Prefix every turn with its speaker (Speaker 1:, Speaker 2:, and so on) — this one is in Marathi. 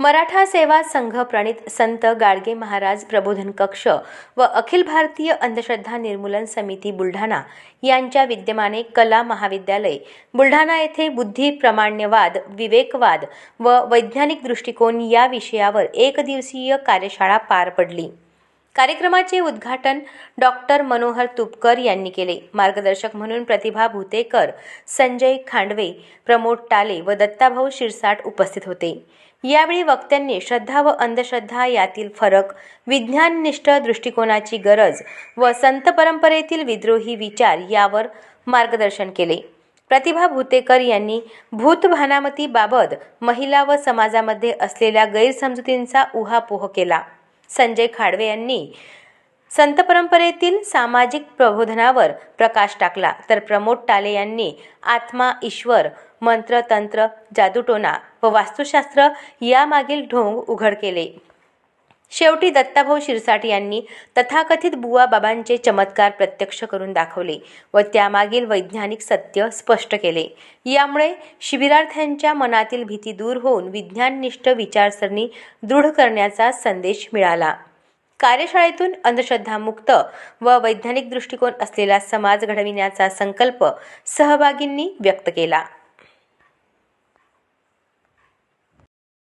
Speaker 1: मराठा सेवा संघ प्रणित संत गाडगे महाराज प्रबोधन कक्ष व अखिल भारतीय अंधश्रद्धा निर्मूलन समिती बुलढाणा यांच्या विद्यमाने कला महाविद्यालय. बुलढाणा येथे बुद्धी प्रमाण्यवाद विवेकवाद व वैज्ञानिक दृष्टिकोन या विषयावर एक दिवसीय कार्यशाळा पार पडली. कार्यक्रमाचे उद्घाटन डॉक्टर मनोहर तुपकर यांनी केले. मार्गदर्शक म्हणून प्रतिभा भूतेकर संजय खांडवे प्रमोद टाले व दत्ताभाऊ शिरसाट उपस्थित होते. यावेळी वक्त्यांनी श्रद्धा व अंधश्रद्धा यातील फरक विज्ञाननिष्ठ दृष्टिकोनाची गरज व संत परंपरेतील विद्रोही विचार यावर मार्गदर्शन केले. प्रतिभा भूतेकर यांनी भूतभानामतीबाबत महिला व समाजामध्ये असलेल्या गैरसमजुतींचा उहापोह केला. संजय खाडवे यांनी संत परंपरेतील सामाजिक प्रबोधनावर प्रकाश टाकला. तर प्रमोद टाले यांनी आत्मा ईश्वर मंत्र तंत्र जादूटोना व वास्तुशास्त्र यामागील ढोंग उघड केले. शेवटी दत्ताभाऊ शिरसाट यांनी तथाकथित बुवा बाबांचे चमत्कार प्रत्यक्ष करून दाखवले व त्यामागील वैज्ञानिक सत्य स्पष्ट केले. यामुळे शिबिरार्थ्यांच्या मनातील भीती दूर होऊन विज्ञाननिष्ठ विचारसरणी दृढ करण्याचा संदेश मिळाला. कार्यशाळेतून अंधश्रद्धामुक्त व वैज्ञानिक दृष्टिकोन असलेला समाज घडविण्याचा संकल्प सहभागींनी व्यक्त केला.